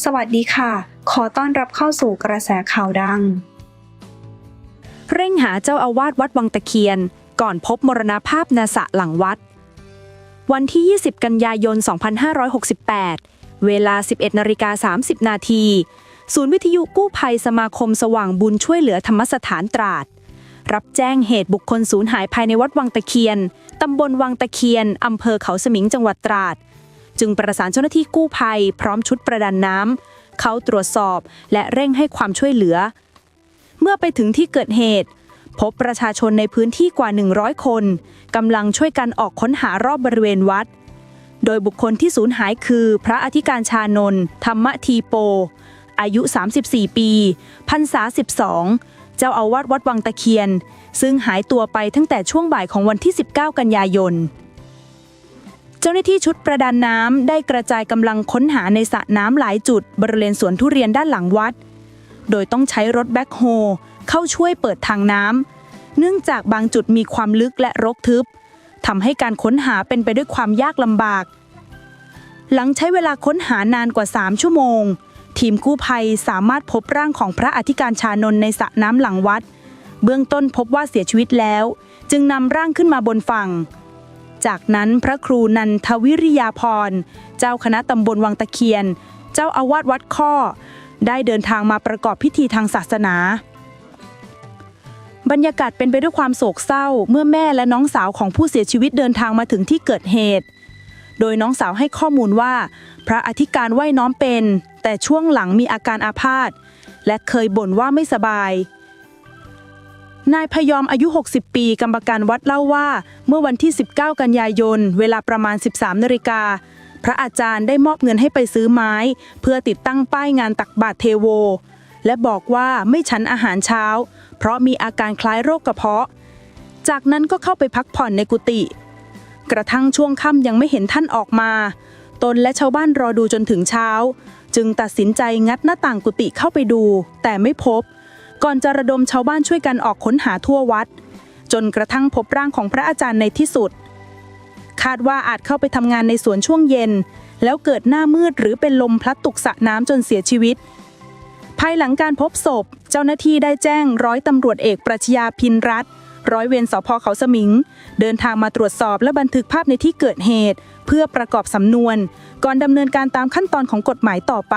สวัสดีค่ะ ขอต้อนรับเข้าสู่กระแสข่าวดัง เร่งหาเจ้าอาวาสวัดวังตะเคียน ก่อนพบมรณภาพนาสะหลังวัด วันที่ 20 กันยายน 2568 เวลา 11นาฬิกา30 นาที ศูนย์วิทยุกู้ภัยสมาคมสว่างบุญช่วยเหลือธรรมสถานตราด รับแจ้งเหตุบุคคลสูญหายภายในวัดวังตะเคียน ตำบลวังตะเคียน อำเภอเขาสมิงจังหวัดตราด จึงประสานเจ้าหน้าที่กู้ภัย พร้อมชุดประดาน้ำเขาตรวจสอบและเร่งให้ความช่วยเหลือ เมื่อไปถึงที่เกิดเหตุ พบประชาชนในพื้นที่กว่า 100 คนกำลังช่วยกันออกค้นหารอบบริเวณวัด โดยบุคคลที่สูญหายคือ พระอธิการชานนท์ธรรมทีโป อายุ 34 ปีพรรษา 12 เจ้าอาวาสวัดวังตะเคียน ซึ่งหายตัวไปตั้งแต่ช่วงบ่ายของวันที่ 19 กันยายน เจ้าหน้าที่ชุดประดาน้ำได้กระจายกำลังค้นหาในสระน้ำหลายจุด บริเวณสวนทุเรียนด้านหลังวัด โดยต้องใช้รถแบ็คโฮเข้าช่วยเปิดทางน้ำเนื่องจากบางจุดมีความลึกและรกทึบทำให้การค้นหาเป็นไปด้วยความยากลำบาก หลังใช้เวลาค้นหานานกว่า 3 ชั่วโมง ทีมกู้ภัยสามารถพบร่างของพระอธิการชานนในสระน้ำหลังวัด เบื้องต้นพบว่าเสียชีวิตแล้ว จึงนำร่างขึ้นมาบนฝั่ง จากนั้นพระครูนันทวิริยาพร เจ้าคณะตำบลวังตะเคียน เจ้าอาวาสวัดข้อ ได้เดินทางมาประกอบพิธีทางศาสนา บรรยากาศเป็นไปด้วยความโศกเศร้า เมื่อแม่และน้องสาวของผู้เสียชีวิตเดินทางมาถึงที่เกิดเหตุ โดยน้องสาวให้ข้อมูลว่า พระอธิการไหว้น้อมเป็น แต่ช่วงหลังมีอาการอาพาธและเคยบ่นว่าไม่สบาย นายพยอมอายุ 60 ปี กรรมการวัดเล่าว่า เมื่อวันที่ 19 กันยายน เวลาประมาณ 13นาฬิกา พระอาจารย์ได้มอบเงินให้ไปซื้อไม้ เพื่อติดตั้งป้ายงานตักบาตรเทโว และบอกว่าไม่ฉันอาหารเช้า เพราะมีอาการคล้ายโรคกระเพาะ จากนั้นก็เข้าไปพักผ่อนในกุฏิกระทั่งช่วงค่ำยังไม่เห็นท่านออกมา ตนและชาวบ้านรอดูจนถึงเช้า จึงตัดสินใจงัดหน้าต่างกุฏิเข้าไปดู แต่ไม่พบ ก่อนจะระดมชาวบ้านช่วยกันออกค้นหาทั่ววัด จนกระทั่งพบร่างของพระอาจารย์ในที่สุด คาดว่าอาจเข้าไปทำงานในสวนช่วงเย็น แล้วเกิดหน้ามืดหรือเป็นลมพลัดตกสระน้ำจนเสียชีวิต ภายหลังการพบศพ เจ้าหน้าที่ได้แจ้งร้อยตำรวจเอกปรัชญาพินรัตร้อยเวรสพเขาสมิง เดินทางมาตรวจสอบและบันทึกภาพในที่เกิดเหตุ เพื่อประกอบสำนวน ก่อนดำเนินการตามขั้นตอนของกฎหมายต่อไป